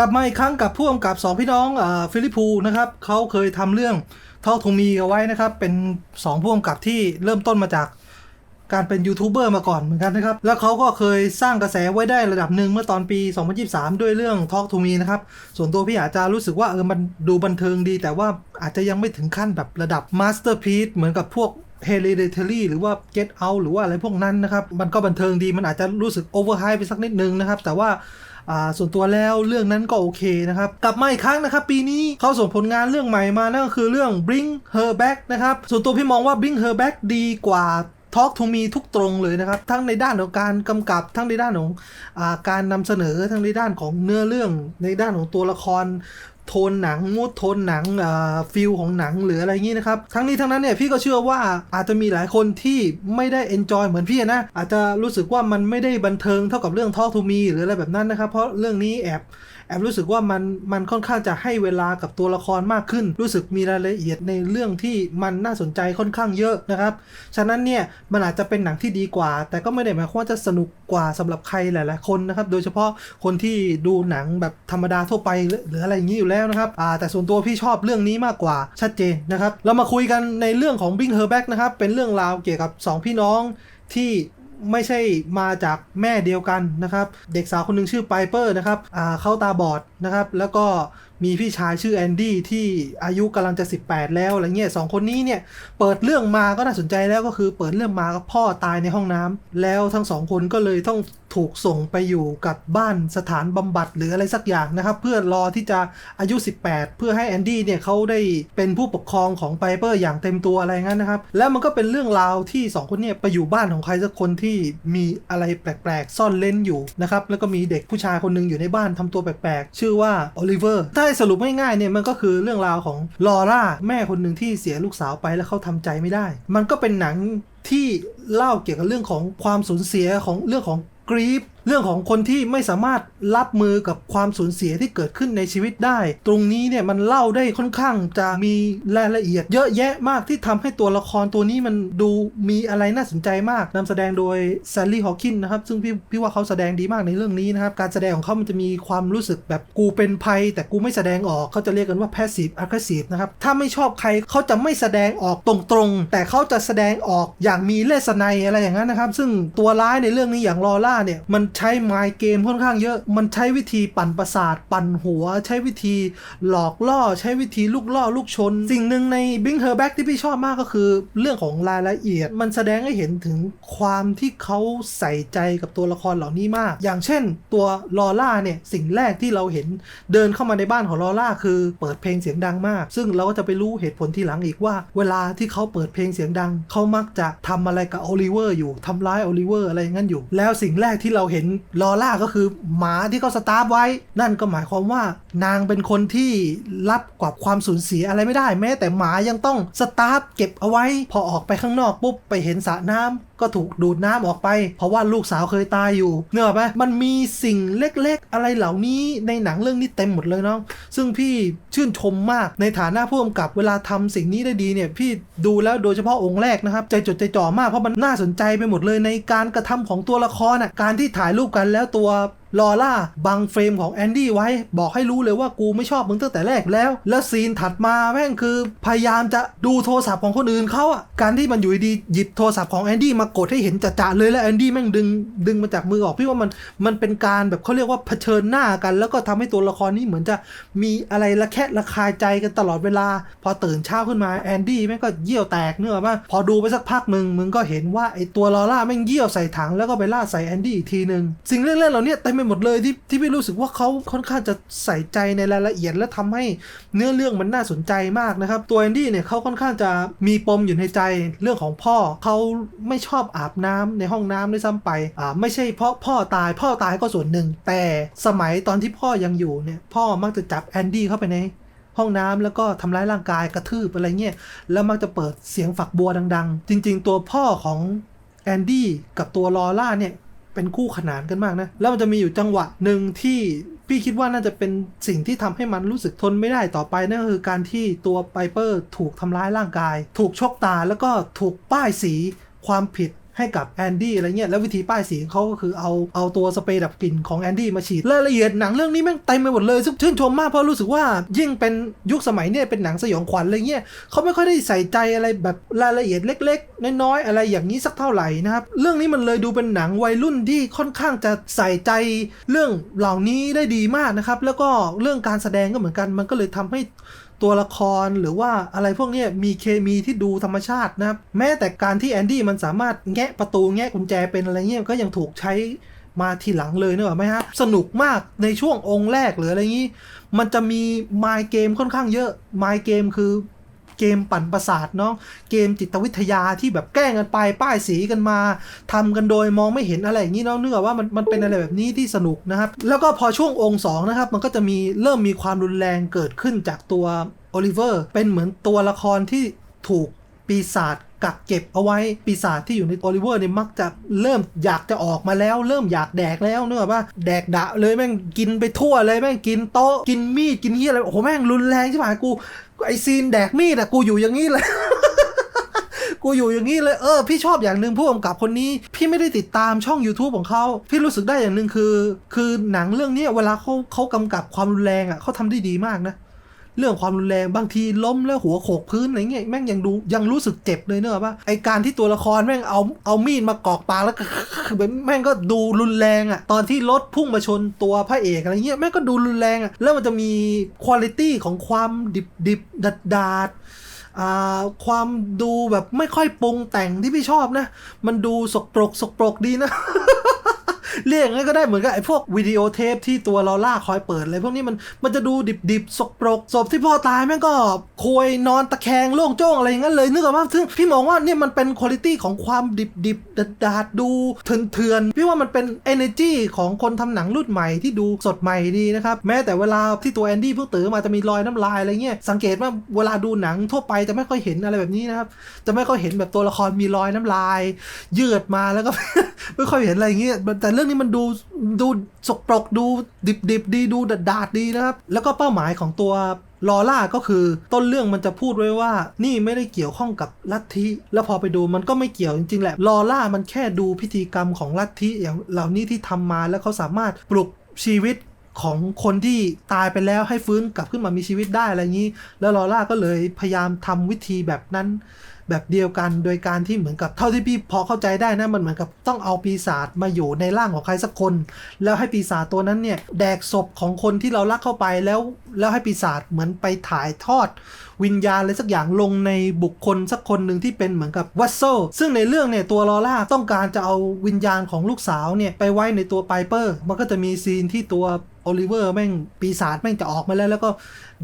กลับมาอีกครั้งกับพ่วงกับสองพี่น้องอฟิลิปูนะครับเขาเคยทำเรื่องทอทูมีเอาไว้นะครับ เป็นสองพ่วงกับที่เริ่มต้นมาจากการเป็นยูทูบเบอร์มาก่อนเหมือนกันนะครับ แล้วเขาก็เคยสร้างกระแสไว้ได้ระดับหนึ่งเมื่อตอนปี 2023 ด้วยเรื่อง Talk to Me นะครับ ส่วนตัวพี่อาจจะรู้สึกว่าเออมันดูบันเทิงดี แต่ว่าอาจจะยังไม่ถึงขั้นแบบระดับ Masterpiece เหมือนกับพวก Hereditary หรือว่า Get Out หรือว่าอะไรพวกนั้นนะครับ มันก็บันเทิงดีมันอาจจะรู้สึก Overhype ไปสักนิดนึงนะครับ แต่ว่า ส่วนตัวแล้วเรื่องนั้นก็โอเคนะครับกลับมาอีกครั้งนะครับปีนี้เขาส่งผลงานเรื่องใหม่มานั่นก็คือเรื่อง Bring Her Back นะครับส่วนตัวพี่มองว่า Bring Her Back ดีกว่า Talk to Me ทุกตรงเลยนะครับ ทั้งในด้านของการกำกับทั้งในด้านของอาการนำเสนอทั้งในด้านของเนื้อเรื่องในด้านของตัวละคร โทนหนังมูดโทนหนังฟิลของหนังหรืออะไรอย่างนี้นะครับ ทั้งนี้ทั้งนั้นเนี่ยพี่ก็เชื่อว่าอาจจะมีหลายคนที่ไม่ได้เอนจอยเหมือนพี่นะ อาจจะรู้สึกว่ามันไม่ได้บันเทิงเท่ากับเรื่องทอทูมีหรืออะไรแบบนั้นนะครับ เพราะเรื่องนี้แอบ แอบรู้สึกว่ามันมันค่อนข้างจะให้เวลากับตัวละครมากขึ้น รู้สึกมีรายละเอียดในเรื่องที่มันน่าสนใจค่อนข้างเยอะนะครับ ฉะนั้นเนี่ยมันอาจจะเป็นหนังที่ดีกว่า แต่ก็ไม่ได้หมายความว่าจะสนุกกว่าสำหรับใครหลาย ๆ คนนะครับ โดยเฉพาะคนที่ดูหนังแบบธรรมดาทั่วไปหรืออะไรอย่างนี้อยู่แล้วนะครับอ่าแต่ส่วนตัวพี่ชอบเรื่องนี้มากกว่าชัดเจนนะครับ เรามาคุยกันในเรื่องของ Bring Her Back นะครับ เป็นเรื่องราวเกี่ยวกับ 2 พี่น้องที่ ไม่ใช่มาจากแม่เดียวกันนะครับ เด็กสาวคนหนึ่งชื่อไพเปอร์นะครับเขาตาบอดนะครับ แล้วก็ มีพี่ชายชื่อแอนดี้ที่อายุกำลังจะ 18 แล้วอะไรเงี้ยสองคนนี้เนี่ยเปิดเรื่องมาก็น่าสนใจแล้วก็คือเปิดเรื่องมาก็พ่อตายในห้องน้ำแล้วทั้งสองคนก็เลยต้องถูกส่งไปอยู่กับบ้านสถานบำบัดหรืออะไรสักอย่างนะครับ เพื่อรอที่จะอายุ 18 เพื่อให้แอนดี้เนี่ยเขาได้เป็นผู้ปกครองของไพเปอร์อย่างเต็มตัวอะไรงั้นนะครับ แล้วมันก็เป็นเรื่องราวที่สองคนเนี่ยไปอยู่บ้านของใครสักคนที่มีอะไรแปลกๆ ซ่อนเล่นอยู่นะครับแล้วก็มีเด็กผู้ชายคนหนึ่งอยู่ในบ้านทำตัวแปลกๆ ชื่อว่าโอลิเวอร์ถ้าได้สรุปง่ายๆเนี่ยมันก็คือเรื่องราวของลอร่าแม่คนหนึ่งที่เสียลูกสาวไปแล้วเขาทำใจไม่ได้ มันก็เป็นหนังที่เล่าเกี่ยวกับเรื่องของความสูญเสียของเรื่องของกรีฟ เรื่องของคนที่ไม่สามารถรับมือกับความสูญเสียที่เกิดขึ้นในชีวิตได้ ตรงนี้เนี่ยมันเล่าได้ค่อนข้างจะมีรายละเอียด เยอะแยะมากที่ทำให้ตัวละครตัวนี้มันดูมีอะไรน่าสนใจมากนำแสดงโดยแซลลี่ฮอว์กินนะครับ ซึ่งพี่พี่ว่าเขาแสดงดีมากในเรื่องนี้นะครับ การแสดงของเขามันจะมีความรู้สึกแบบกูเป็นภัย แต่กูไม่แสดงออกเขาจะเรียกกันว่า passive aggressive นะครับถ้าไม่ชอบใครเขาจะไม่แสดงออกตรงๆ แต่เขาจะแสดงออกอย่างมีเลสไนอะไรอย่างนั้นนะครับ ซึ่งตัวร้ายในเรื่องนี้อย่างลอร่าเนี่ยมันใช้ไมเกมค่อนข้างเยอะ มันใช้วิธีปั่นประสาท ปั่นหัว ใช้วิธีหลอกล่อ ใช้วิธีลูกล่อลูกชน สิ่งหนึ่งใน Bring Her Back ที่พี่ชอบมากก็คือ เรื่องของรายละเอียด มันแสดงให้เห็นถึงความที่เขาใส่ใจกับตัวละครเหล่านี้มาก อย่างเช่น ตัวลอร่าเนี่ย สิ่งแรกที่เราเห็นเดินเข้ามาในบ้านของลอร่าคือเปิดเพลงเสียงดังมาก ซึ่งเราก็จะไปรู้เหตุผลที่หลังอีกว่า เวลาที่เขาเปิดเพลงเสียงดัง เขามักจะทำอะไรกับโอลิเวอร์อยู่ทำร้ายโอลิเวอร์อะไรอย่างนั้นอยู่ แล้วสิ่งแรกที่เราเห็นลอร่าก็คือหมาที่เขาสตาร์ฟไว้ นั่นก็หมายความว่านางเป็นคนที่รับกับความสูญเสียอะไรไม่ได้แม้ แต่หมายังต้องสตาร์ฟเก็บเอาไว้ พอออกไปข้างนอกปุ๊บไปเห็นสระน้ำ ก็ถูกดูดน้ำออกไป เพราะว่าลูกสาวเคยตายอยู่เนอะไหมมันมีสิ่งเล็กๆ อะไรเหล่านี้ในหนังเรื่องนี้เต็มหมดเลยเนาะซึ่งพี่ชื่นชมมากในฐานะผู้กำกับเวลาทำสิ่งนี้ได้ดีเนี่ยพี่ดูแล้วโดยเฉพาะองค์แรกนะครับใจจดใจจ่อมากเพราะมันน่าสนใจไปหมดเลยในการกระทำของตัวละครอะการที่ถ่ายรูปกันแล้วตัวลอร่าบังเฟรมของแอนดี้ไว้ บอกให้รู้เลยว่ากูไม่ชอบมึงตั้งแต่แรกแล้ว แล้วซีนถัดมาแม่งคือ พยายามจะดูโทรศัพท์ของคนอื่นเขาอะการที่มันอยู่ดีหยิบโทรศัพท์ของแอนดี้มากดให้เห็นจะๆเลยแล้วแอนดี้แม่งดึงดึงมาจากมือออกพี่ว่ามันมันเป็นการแบบเขาเรียกว่าเผชิญหน้ากัน แล้วก็ทำให้ตัวละครนี้เหมือนจะมีอะไรละแคะระคายใจกันตลอดเวลา พอตื่นเช้าขึ้นมาแอนดี้แม่งก็เยี่ยวแตกเนื้อป่ะพอดูไปสักพักหนึ่งมึงก็เห็นว่าไอตัวลอร่าแม่งเยี่ยวใส่ถังแล้วก็ไปล่าใส่แอนดี้อีกทีหนึ่งสิ่งเล็กๆเหล่านี้เต็มไปหมดเลยที่ที่พี่รู้สึกว่าเขาค่อนข้างจะใส่ใจในรายละเอียด และทำให้เนื้อเรื่องมันน่าสนใจมากนะครับ ตัวแอนดี้เนี่ยเขาค่อนข้างจะมีปมอยู่ในใจเรื่องของพ่อเขาไม่ชอบอาบน้ำในห้องน้ำด้วยซ้ำไปอ่าไม่ใช่เพราะพ่อตายพ่อตายก็ส่วนหนึ่ง แต่สมัยตอนที่พ่อยังอยู่เนี่ยพ่อมักจะจับแอนดี้เข้าไปในห้องน้ำแล้วก็ทำร้ายร่างกายกระทืบอะไรเงี้ยแล้วมักจะเปิดเสียงฝักบัวดัง ๆ จริง ๆ ตัวพ่อของแอนดี้กับตัวลอร่าเนี่ย เป็นคู่ขนานกันมากนะ แล้วมันจะมีอยู่จังหวะหนึ่งที่พี่คิดว่าน่าจะเป็นสิ่งที่ทำให้มันรู้สึกทนไม่ได้ต่อไปนั่นก็คือการที่ตัวไบเปอร์ถูกทำร้ายร่างกาย ถูกชกตาแล้วก็ถูกป้ายสีความผิด ให้กับแอนดี้อะไรเงี้ยแล้ววิธีป้ายสีเขาก็คือเอาเอาตัวสเปรย์ดับกลิ่นของแอนดี้มาฉีดรายละเอียดหนังเรื่องนี้แม่งเต็มไปหมดเลยซึ่งชื่นชมมากเพราะรู้สึกว่ายิ่งเป็นยุคสมัยเนี่ยเป็นหนังสยองขวัญอะไรเงี้ยเขาไม่ค่อยได้ใส่ใจอะไรแบบรายละเอียดเล็ก ๆ น้อยๆอะไรอย่างนี้สักเท่าไหร่นะครับเรื่องนี้มันเลยดูเป็นหนังวัยรุ่นที่ค่อนข้างจะใส่ใจเรื่องเหล่านี้ได้ดีมากนะครับแล้วก็เรื่องการแสดงก็เหมือนกันมันก็เลยทำให้ ตัวละครหรือว่าอะไรพวกนี้มีเคมีที่ดูธรรมชาตินะครับ แม้แต่การที่แอนดี้มันสามารถแงะประตูแงะกุญแจเป็นอะไรเงี้ยก็ยังถูกใช้มาทีหลังเลยเนอะไหมครับ สนุกมากในช่วงองค์แรกหรืออะไรงี้ มันจะมีไมายเกมค่อนข้างเยอะไมายเกมคือ เกมปั่นประสาทเนาะเกมจิตวิทยาที่แบบแกล้งกันไปป้ายสีกันมาทำกันโดยมองไม่เห็นอะไรอย่างนี้เนาะเนื่องว่ามันมันเป็นอะไรแบบนี้ที่สนุกนะครับแล้วก็พอช่วงองค์สองนะครับมันก็จะมีเริ่มมีความรุนแรงเกิดขึ้นจากตัวโอลิเวอร์เป็นเหมือนตัวละครที่ถูกปีศาจ กักเก็บเอาไว้ปีศาจที่อยู่ในโอลิเวอร์เนี่ยมักจะเริ่มอยากจะออกมาแล้ว เริ่มอยากแดกแล้วเนอะป่ะแดกดะเลยแม่งกินไปทั่วเลยแม่งกินโต๊ะกินมีดกินเฮียอะไรโอ้โหแม่งรุนแรงใช่ไหมกูไอซีนแดกมีดอะกูอยู่อย่างนี้เลยกูอยู่อย่างนี้เลย เออ พี่ชอบอย่างหนึ่งผู้กำกับคนนี้ พี่ไม่ได้ติดตามช่อง YouTube ของเขา พี่รู้สึกได้อย่างหนึ่งคือ คือหนังเรื่องนี้เวลาเขาเขากำกับความรุนแรงอะเขาทำได้ดีมากนะ เรื่องความรุนแรงบางทีล้มแล้วหัวโขกพื้นอะไรเงี้ยแม่งยังดูยังรู้สึกเจ็บเลยเนอะป่ะไอการที่ตัวละครแม่งเอาเอามีดมากอกปากแล้วก็แบบแม่งก็ดูรุนแรงอะตอนที่รถพุ่งมาชนตัวพระเอกอะไรเงี้ยแม่งก็ดูรุนแรงอะแล้วมันจะมีคุณภาพของความดิบดิบดัดดาดอ่าความดูแบบไม่ค่อยปรุงแต่งที่พี่ชอบนะ มันดูสกปรกสกปรกดีนะ เรียกงั้นก็ได้เหมือนกับไอ้พวกวิดีโอเทปที่ตัวลอล่าคอยเปิดอะไรพวกนี้มันมันจะดูดิบดิบสกปรกศพที่พ่อตายแม่งก็ควยนอนตะแคงโล่งโจ้งอะไรอย่างนั้นเลยนึกออกปะซึ่งพี่มองว่าเนี่ยมันเป็นคุณภาพของความดิบดิบดาดาดูเถื่อนเถื่อนๆพี่ว่ามันเป็น energy ของคนทำหนังรุ่นใหม่ที่ดูสดใหม่ดีนะครับแม้แต่เวลาที่ตัวแอนดี้เพิ่งตื่นมาจะมีรอยน้ำลายอะไรเงี้ยสังเกตว่าเวลาดูหนังทั่วไปจะไม่ค่อยเห็นอะไรแบบนี้นะครับจะไม่ค่อยเห็นแบบตัวละครมีรอยน้ำลาย ยืดมาแล้วก็ ไม่ค่อยเห็นอะไรอย่างเงี้ยแต่เรื่องนี้มันดูดูสกปรกดูดิบดิบดีดูดาดดาดๆดีนะครับ แล้วก็เป้าหมายของตัวลอล่าก็คือต้นเรื่องมันจะพูดไว้ว่า นี่ไม่ได้เกี่ยวข้องกับลัทธิ แล้วพอไปดูมันก็ไม่เกี่ยวจริงๆแหละลอล่ามันแค่ดูพิธีกรรมของลัทธิอย่างเหล่านี้ที่ทำมาแล้วเขาสามารถปลุกชีวิตของคนที่ตายไปแล้วให้ฟื้นกลับขึ้นมามีชีวิตได้อะไรอย่างนี้ แล้วลอร่าก็เลยพยายามทำวิธีแบบนั้น แบบเดียวกันโดยการที่เหมือนกับเท่าที่พี่พอเข้าใจได้นะมันเหมือนกับต้องเอาปีศาจมาอยู่ในร่างของใครสักคน แล้วให้ปีศาจตัวนั้นเนี่ยแดกศพของคนที่เรารักเข้าไปแล้วแล้วให้ปีศาจเหมือนไปถ่ายทอด วิญญาณอะไรสักอย่างลงในบุคคลสักคนหนึ่งที่เป็นเหมือนกับวัสโซซึ่งในเรื่องเนี่ยตัวลอร่าต้องการจะเอาวิญญาณของลูกสาวเนี่ยไปไว้ในตัวไพเปอร์ มันก็จะมีซีนที่ตัว อลิเวอร์แม่งปีศาจแม่งจะออกมาแล้ว แล้วก็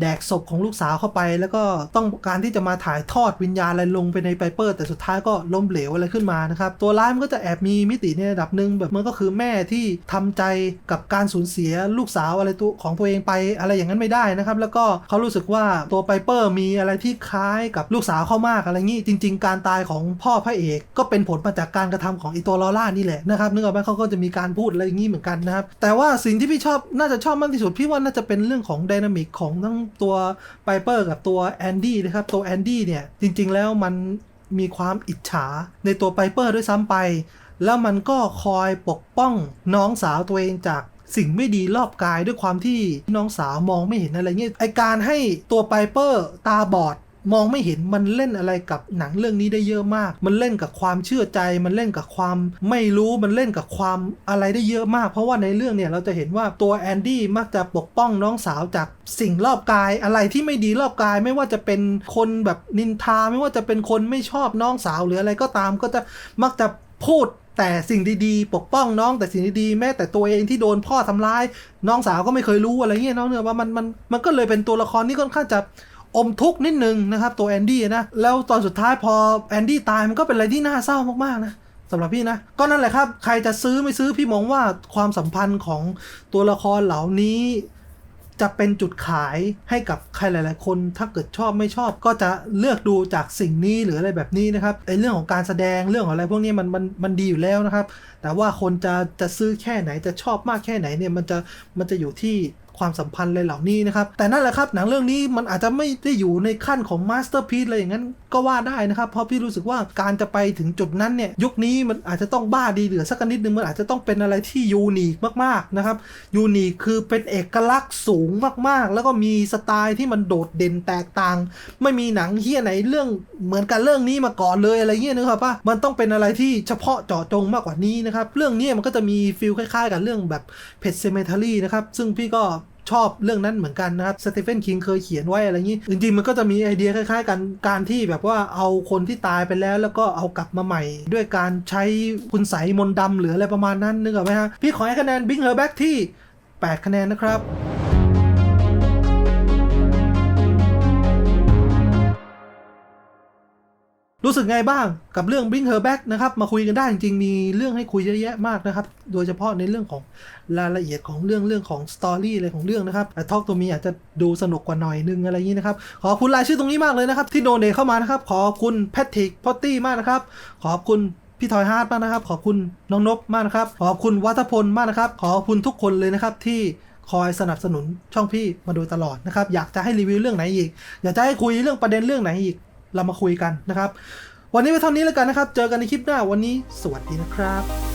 แดกศพของลูกสาวเข้าไป แล้วก็ต้องการที่จะมาถ่ายทอดวิญญาณอะไรลงไปในไพเปอร์ แต่สุดท้ายก็ล้มเหลวอะไรขึ้นมานะครับ ตัวร้ายมันก็จะแอบมีมิติในระดับหนึ่งแบบมันก็คือแม่ที่ทำใจกับการสูญเสียลูกสาวอะไรตัวของตัวเองไปอะไรอย่างนั้นไม่ได้นะครับ แล้วก็เขารู้สึกว่าตัวไพเปอร์มีอะไรที่คล้ายกับลูกสาวเขามากอะไรงี้จริง ๆ การตายของพ่อพระเอกก็เป็นผลมาจากการกระทำของอีตัวลอร่านี่แหละนะครับนึกออกไหมเขาก็จะมีการพูดอะไรอย่างนี้เหมือนกันนะครับแต่ว่าสิ่งที่พี่ชอบน่าจะชอบมากที่สุด พี่ว่าน่าจะเป็นเรื่องของดินามิกของทั้งตัวไบเปอร์กับตัวแอนดี้นะครับ ตัวแอนดี้เนี่ย จริง ๆ แล้วมันมีความอิจฉาในตัวไบเปอร์ด้วยซ้ำไป แล้วมันก็คอยปกป้องน้องสาวตัวเองจากสิ่งไม่ดีรอบกายด้วยความที่น้องสาวมองไม่เห็นอะไรเงี้ยไอการให้ตัวไบเปอร์ตาบอด มองไม่เห็นมันเล่นอะไรกับหนังเรื่องนี้ได้เยอะมาก มันเล่นกับความเชื่อใจ มันเล่นกับความไม่รู้มันเล่นกับความอะไรได้เยอะมาก เพราะว่าในเรื่องเนี่ยเราจะเห็นว่าตัวแอนดี้มักจะปกป้องน้องสาวจากสิ่งรอบกายอะไรที่ไม่ดีรอบกายไม่ว่าจะเป็นคนแบบนินทา ไม่ว่าจะเป็นคนไม่ชอบน้องสาวหรืออะไรก็ตามก็จะมักจะพูดแต่สิ่งดีๆ ปกป้องน้องแต่สิ่งดีๆ แม้แต่ตัวเองที่โดนพ่อทำร้าย น้องสาวก็ไม่เคยรู้อะไรเงี้ยน้องเนี่ยว่ามันมันมันก็เลยเป็นตัวละครที่ค่อนข้างจะ อมทุกข์นิดนึงนะครับตัวแอนดี้นะ แล้วตอนสุดท้ายพอแอนดี้ตายมันก็เป็นอะไรที่น่าเศร้ามากๆนะสำหรับพี่นะ ก็นั่นแหละครับ ใครจะซื้อไม่ซื้อพี่มองว่าความสัมพันธ์ของตัวละครเหล่านี้ จะเป็นจุดขายให้กับใครหลาย ๆ คน ถ้าเกิดชอบไม่ชอบ ก็จะเลือกดูจากสิ่งนี้หรืออะไรแบบนี้นะครับไอเรื่องของการแสดงเรื่องของอะไรพวกนี้มันมันมันดีอยู่แล้วนะครับ แต่ว่าคนจะจะซื้อแค่ไหนจะชอบมากแค่ไหนเนี่ยมันจะมันจะอยู่ที่ ความสัมพันธ์อะไรเหล่านี้นะครับ แต่นั่นแหละครับ หนังเรื่องนี้มันอาจจะไม่ได้อยู่ในขั้นของมาสเตอร์พี e อะไรอย่างนั้นก็ว่าได้นะครับ เพราะพี่รู้สึกว่าการจะไปถึงจุดนั้นเนี่ยยุคนี้มันอาจจะต้องบ้าดีเหลือสักนิดนึงมันอาจจะต้องเป็นอะไรที่ยูนิคมากๆนะครับยูนิคคือเป็นเอกลักษณ์สูงมากๆ แล้วก็มีสไตล์ที่มันโดดเด่นแตกต่าง ไม่มีหนังเฮียไหนเรื่องเหมือนกันเรื่องนี้มาก่อนเลยอะไรเงี้ยนะครับป่ะมันต้องเป็นอะไรที่เฉพาะเจาะจงมากกว่านี้นะครับเรื่องนี้มันก็จะมีฟิลคล้ายๆ กับเรื่องแบบเพจเซเมทัลี่นะครับซึ่งพี่ก็ ชอบเรื่องนั้นเหมือนกันนะครับสเตเฟนคิงเคยเขียนไว้อะไรอย่างนี้ จริงๆ มันก็จะมีไอเดียคล้ายๆ กันการที่แบบว่าเอาคนที่ตายไปแล้ว แล้วก็เอากลับมาใหม่ ด้วยการใช้คุณใสมนดำหรืออะไรประมาณนั้นนึกออกไหมฮะพี่ขอให้คะแนนบิงเฮอร์แบ็กที่ 8 คะแนนนะครับ รู้สึกไงบ้างกับเรื่อง Bring Her Back นะครับ มาคุยกันได้จริงๆ มีเรื่องให้คุยเยอะแยะมากนะครับ โดยเฉพาะในเรื่องของรายละเอียดของเรื่องเรื่องของสตอรี่อะไรของเรื่องนะครับแต่ทอกตัวมีอาจจะดูสนุกกว่าหน่อยนึงอะไรอย่างนี้นะครับ ขอบคุณรายชื่อตรงนี้มากเลยนะครับ ที่โดเนเข้ามานะครับ ขอบคุณแพทริกพอตตี้มากนะครับ ขอบคุณพี่ทอยฮาร์ดมากนะครับ ขอบคุณน้องนบมากนะครับ ขอบคุณวัฒพลมากนะครับ ขอบคุณทุกคนเลยนะครับที่คอยสนับสนุนช่องพี่มาโดยตลอดนะครับ อยากจะให้รีวิวเรื่องไหนอีก อยากจะให้คุยเรื่องประเด็นเรื่องไหนอีก เรามาคุยกันนะครับ วันนี้ไปเท่านี้แล้วกันนะครับ เจอกันในคลิปหน้าวันนี้ สวัสดีนะครับ